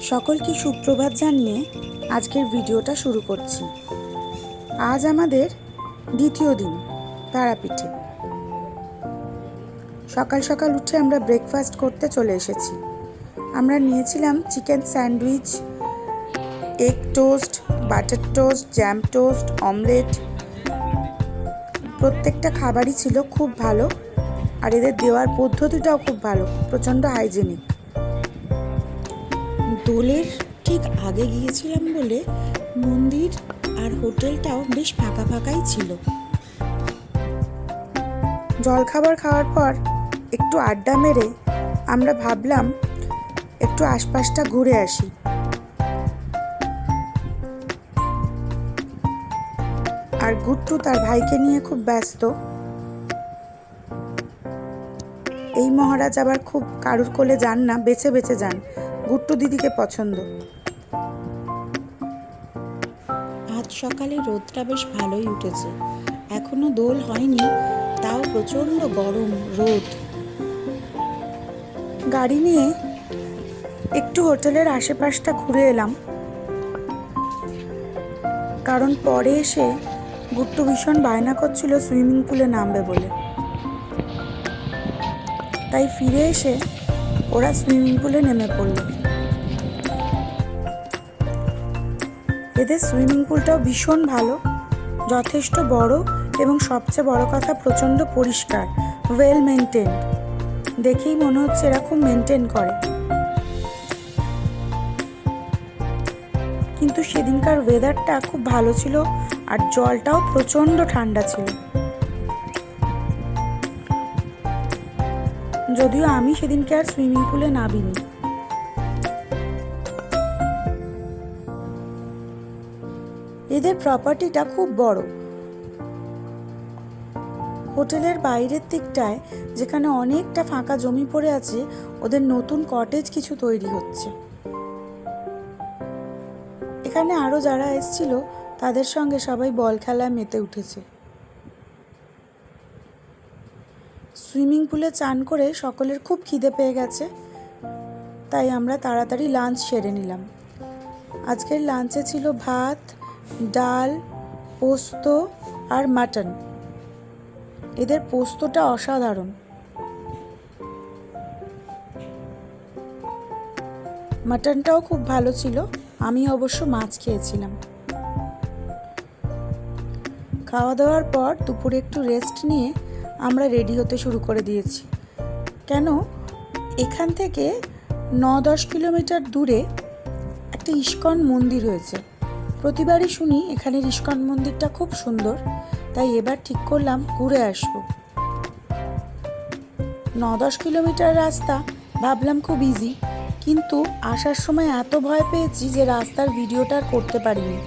সকলকে সুপ্রভাত জানিয়ে আজকের ভিডিওটা শুরু করছি। আজ আমাদের দ্বিতীয় দিন তারাপীঠে। সকাল সকাল উঠে আমরা ব্রেকফাস্ট করতে চলে এসেছি। আমরা নিয়েছিলাম chicken sandwich egg toast butter toast jam toast omelette প্রত্যেকটা খাবারই ছিল খুব ভালো, আর এদের দেওয়ার পদ্ধতিটাও খুব ভালো, প্রচণ্ড হাইজেনিক দোলের ঠিক আগে গিয়েছিলাম বলে মন্দির আর হোটেলটাও বেশ ফাঁকা ফাঁকাই ছিল। জলখাবার খাওয়ার পর একটু আড্ডা মেরে আমরা ভাবলাম একটু আশপাশটা ঘুরে আসি। আর গুট্টু তার ভাইকে নিয়ে খুব ব্যস্ত। এই মহারাজ আবার খুব কারুর কোলে যান না, বেছে বেছে যান। গুট্টু দিদিকে পছন্দ। আজ সকালে রোদটা বেশ ভালোই উঠেছে। এখনও দোল হয়নি তাও প্রচণ্ড গরম রোদ। গাড়ি নিয়ে একটু হোটেলের আশেপাশটা ঘুরে এলাম। কারণ পরে এসে গুট্টু ভীষণ বায়না করছিল সুইমিং পুলে নামবে বলে। তাই ফিরে এসে ওরা সুইমিং পুলে নেমে পড়ল। এদের সুইমিং পুলটাও ভীষণ ভালো, যথেষ্ট বড় এবং সবচেয়ে বড় কথা প্রচণ্ড পরিষ্কার ওয়েল মেনটেন দেখেই মনে হচ্ছে এরা খুব মেনটেন করে। কিন্তু সেদিনকার ওয়েদারটা খুব ভালো ছিল আর জলটাও প্রচণ্ড ঠান্ডা ছিল। যদিও আমি সেদিনকে আর সুইমিং পুলে নাবিনি এদের প্রপার্টিটা খুব বড়। হোটেলের বাইরের দিকটায়, যেখানে অনেকটা ফাঁকা জমি পড়ে আছে, ওদের নতুন কটেজ কিছু তৈরি হচ্ছে। এখানে আরও যারা এসছিল, তাদের সঙ্গে সবাই বল খেলায় মেতে উঠেছে। সুইমিং পুলে চান করে সকলের খুব খিদে পেয়ে গেছে, তাই আমরা তাড়াতাড়ি লাঞ্চ সেরে নিলাম। আজকের লাঞ্চে ছিল ভাত, ডাল, পোস্ত আর মাটন। এদের পোস্তটা অসাধারণ। মাটনটাও খুব ভালো ছিল, আমি অবশ্য মাছ খেয়েছিলাম। খাওয়া দাওয়ার পর দুপুরে একটু রেস্ট নিয়ে আমরা রেডি হতে শুরু করে দিয়েছি। কেন? এখান থেকে ন দশ কিলোমিটার দূরে একটা ইস্কন মন্দির হয়েছে প্রতিবারই শুনি এখানের ইস্কন মন্দিরটা খুব সুন্দর, তাই এবার ঠিক করলাম ঘুরে আসব। ন দশ কিলোমিটার রাস্তা ভাবলাম খুব ইজি কিন্তু আসার সময় এত ভয় পেয়েছি যে রাস্তার ভিডিওটা আর করতে পারিনি।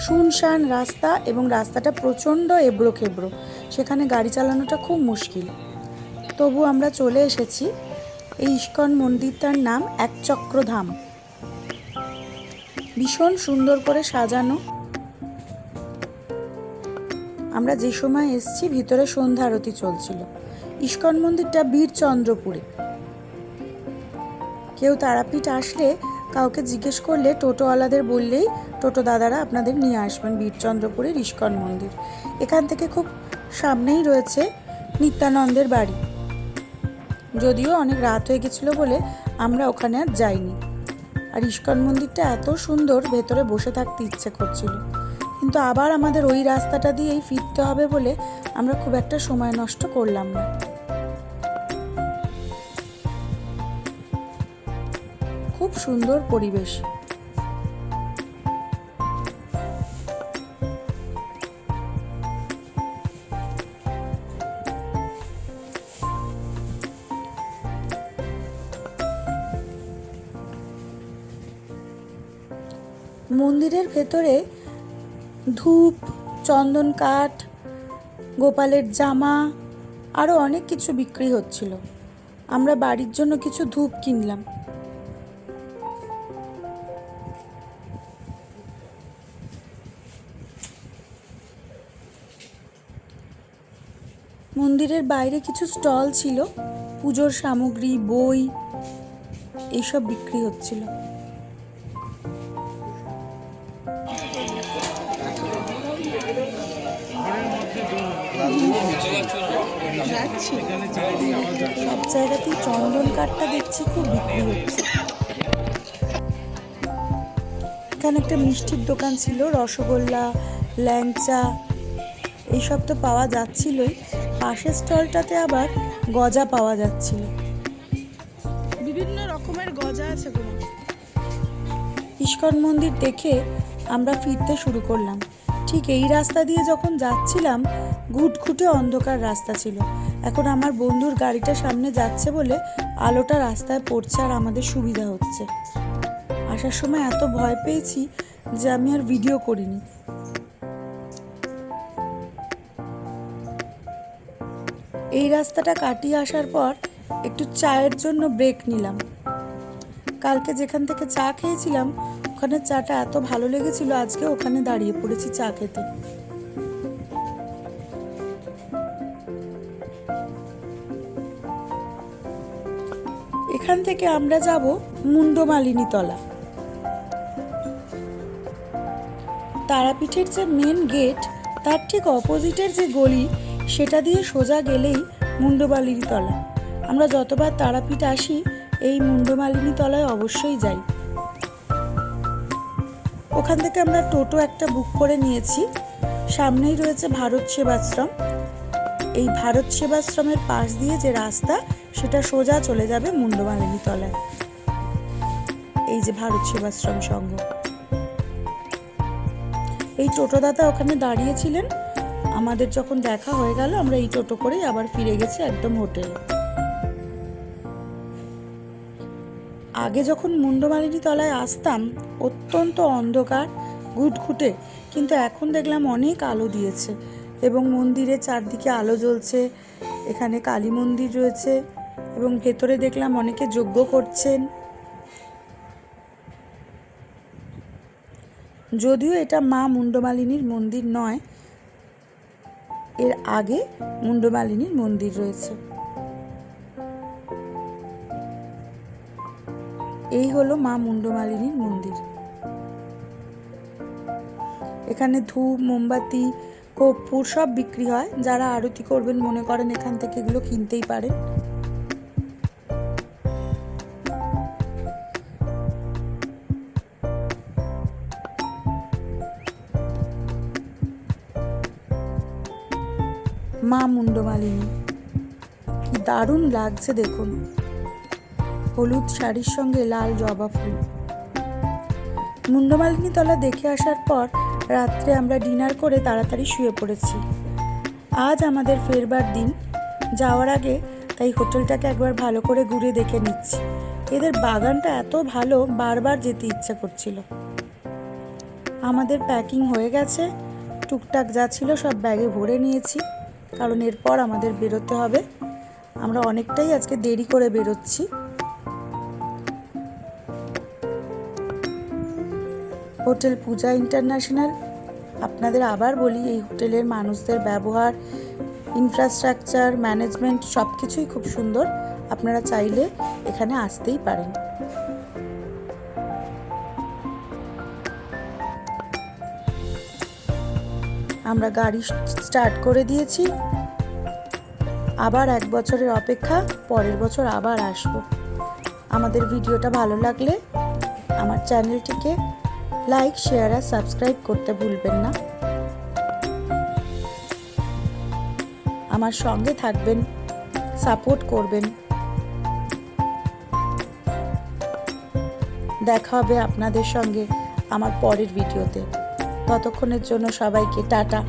শুনশান রাস্তা এবং রাস্তাটা প্রচণ্ড এবড়ো খেবড়ো সেখানে গাড়ি চালানোটা খুব মুশকিল। তবু আমরা চলে এসেছি এই ইস্কন মন্দিরটার নাম একচক্রধাম। ভীষণ সুন্দর করে সাজানো। আমরা যে সময় এসছি, ভিতরে সন্ধ্যা আরতি চলছিল। ইস্কন মন্দিরটা বীরচন্দ্রপুরে। কেউ তারাপীঠ আসলে কাউকে জিজ্ঞেস করলে টোটোওয়ালাদের বললেই টোটো দাদারা আপনাদের নিয়ে আসবেন বীরচন্দ্রপুরের ইস্কন মন্দির। এখান থেকে খুব সামনেই রয়েছে নিত্যানন্দের বাড়ি। যদিও অনেক রাত হয়ে গেছিল বলে আমরা ওখানে আর যাইনি। আর ইস্কন মন্দিরটা এত সুন্দর, ভেতরে বসে থাকতে ইচ্ছে করছিল। কিন্তু আবার আমাদের ওই রাস্তাটা দিয়েই ফিরতে হবে বলে আমরা খুব একটা সময় নষ্ট করলাম না। খুব সুন্দর পরিবেশ। মন্দিরের ভেতরে ধূপ, চন্দন কাঠ, গোপালের জামা আরও অনেক কিছু বিক্রি হচ্ছিল। আমরা বাড়ির জন্য কিছু ধূপ কিনলাম। মন্দিরের বাইরে কিছু স্টল ছিল। পুজোর সামগ্রী, বই এইসব বিক্রি হচ্ছিল। যাচ্ছি। সব জায়গাতেই চন্দন কাঠটা দেখছি খুব বিক্রি হচ্ছে। এখানে একটা মিষ্টির দোকান ছিল রসগোল্লা ল্যাংচা এইসব তো পাওয়া যাচ্ছিলই। পাশের স্টলটাতে আবার গজা পাওয়া যাচ্ছিল। বিভিন্ন রকমের গজা আছে ইস্কন মন্দির দেখে আমরা ফিরতে শুরু করলাম। ঠিক এই রাস্তা দিয়ে যখন যাচ্ছিলাম ঘুটঘুটে অন্ধকার রাস্তা ছিল। এখন আমার বন্ধুর গাড়িটা সামনে যাচ্ছে বলে আলোটা রাস্তায় পড়ছে আর আমাদের সুবিধা হচ্ছে। আসার সময় এত ভয় পেয়েছি যে আমি আর ভিডিও করিনি। এই রাস্তাটা কাটিয়ে আসার পর একটু চায়ের জন্য ব্রেক নিলাম। কালকে যেখান থেকে চা খেয়েছিলাম ওখানে চাটা এত ভালো লেগেছিল, আজকে ওখানে দাঁড়িয়ে পড়েছি চা খেতে। এখান থেকে আমরা যাব মুন্ডমালিনী তলা তারাপীঠের যে মেন গেট তার ঠিক অপোজিটের যে গলি, সেটা দিয়ে সোজা গেলেই মুন্ডমালিনী তলা আমরা যতবার তারাপীঠ আসি, এই মুন্ডমালিনী তলায় অবশ্যই যাই। ওখান থেকে আমরা টোটো একটা বুক করে নিয়েছি। সামনেই রয়েছে ভারত সেবাশ্রম। এই ভারত সেবাশ্রমের পাশ দিয়ে যে রাস্তা, সেটা সোজা চলে যাবে মুন্ডমালিনী তলায় এই যে ভারত সেবাশ্রম সংঘ। এই টোটোদাতা ওখানে দাঁড়িয়েছিলেন। আমাদের যখন দেখা হয়ে গেল, আমরা এই টোটো করেই আবার ফিরে গেছি একদম হোটেলে। আগে যখন মুন্ডমালিনী তলায় আসতাম, অত্যন্ত অন্ধকার ঘুটঘুটে কিন্তু এখন দেখলাম অনেক আলো দিয়েছে এবং মন্দিরের চারদিকে আলো জ্বলছে, এখানে কালী মন্দির রয়েছে এবং ভেতরে দেখলাম অনেকে যজ্ঞ করছেন। যদিও এটা মা মুন্ডমালিনীর মন্দির নয়, এর আগে মুন্ডমালিনীর মন্দির রয়েছে। এই হলো মা মুন্ডমালিনীর মন্দির। এখানে ধূপ, মোমবাতি, কর্পূর সব বিক্রি হয়। যারা আরতি করবেন, মনে করেন এখান থেকে এগুলো কিনতেই পারেন। মা মুন্ডমালিনী কি দারুণ লাগছে দেখুন। হলুদ শাড়ির সঙ্গে লাল জবা ফুল। মুন্ডমালিনী তলা দেখে আসার পর রাত্রে আমরা ডিনার করে তাড়াতাড়ি শুয়ে পড়েছি। আজ আমাদের ফেরবার দিন। যাওয়ার আগে তাই হোটেলটাকে একবার ভালো করে ঘুরে দেখে নিচ্ছি। এদের বাগানটা এত ভালো, বারবার যেতে ইচ্ছা করছিল। আমাদের প্যাকিং হয়ে গেছে। টুকটাক যা ছিল সব ব্যাগে ভরে নিয়েছি। কারণ এরপর আমাদের বেরোতে হবে। আমরা অনেকটাই আজকে দেরি করে বেরোচ্ছি। Hotel Puja international. আপনাদের আবার বলি, এই হোটেলের মানুষদের ব্যবহার ইনফ্রাস্ট্রাকচার ম্যানেজমেন্ট সব কিছুই খুব সুন্দর। আপনারা চাইলে এখানে আসতেই পারেন। আমরা গাড়ি স্টার্ট করে দিয়েছি। আবার এক বছরের অপেক্ষা, পরের বছর আবার আসব। আমাদের ভিডিওটা ভালো লাগলে আমার চ্যানেলটিকে লাইক, শেয়ার আর সাবস্ক্রাইব করতে ভুলবেন না। আমার সঙ্গে থাকবেন, সাপোর্ট করবেন। দেখা হবে আপনাদের সঙ্গে আমার পরের ভিডিওতে। ততক্ষণের জন্য সবাইকে টাটা।